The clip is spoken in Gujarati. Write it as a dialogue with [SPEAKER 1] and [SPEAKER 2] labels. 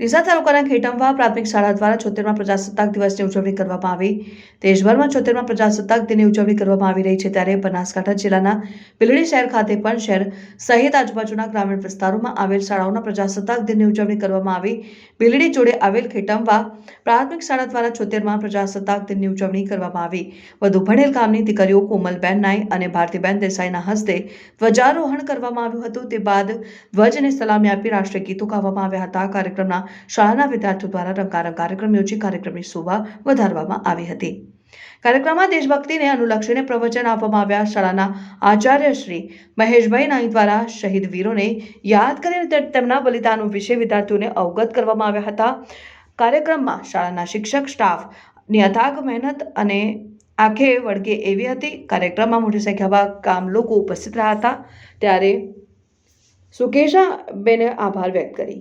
[SPEAKER 1] ડીસા તાલુકાના ખેટંબા પ્રાથમિક શાળા દ્વારા છોતેરમાં પ્રજાસત્તાક દિવસની ઉજવણી કરવામાં આવી. દેશભરમાં છોતેરમાં પ્રજાસત્તાક દિનની ઉજવણી કરવામાં આવી રહી છે ત્યારે બનાસકાંઠા જિલ્લાના બિલડી શહેર ખાતે પણ શહેર સહિત આજુબાજુના ગ્રામીણ વિસ્તારોમાં આવેલ શાળાઓના પ્રજાસત્તાક દિનની ઉજવણી કરવામાં આવી. બિલડી જોડે આવેલ ખેટંબા પ્રાથમિક શાળા દ્વારા છોતેરમાં પ્રજાસત્તાક દિનની ઉજવણી કરવામાં આવી. વધુ ભણેલ ગામની દીકરીઓ કોમલબેન નાય અને ભારતીબેન દેસાઈના હસ્તે ધ્વજારોહણ કરવામાં આવ્યું હતું. તે બાદ ધ્વજને સલામી આપી રાષ્ટ્રીય ગીતો ગાવામાં આવ્યા હતા. કાર્યક્રમના શાળાના વિદ્યાર્થીઓ દ્વારા રંગારંગ કાર્યક્રમ યોજી કાર્યક્રમની શોભા વધારવામાં આવી હતી. કાર્યક્રમમાં દેશભક્તિને અનુલક્ષીને પ્રવચન આપવામાં આવ્યા શાળાના આચાર્ય શ્રી મહેશભાઈ નાઈ દ્વારા શહીદ વીરોને યાદ કરીને તેમના બલિદાનો વિશે વિદ્યાર્થીઓને અવગત કરવામાં આવ્યા હતા. કાર્યક્રમમાં શાળાના શિક્ષક સ્ટાફની અથાગ મહેનત અને આંખે વળગે એવી હતી. કાર્યક્રમમાં મોટી સંખ્યામાં ગામ લોકો ઉપસ્થિત રહ્યા હતા. ત્યારે સુકેશા બેને આભાર વ્યક્ત કરી.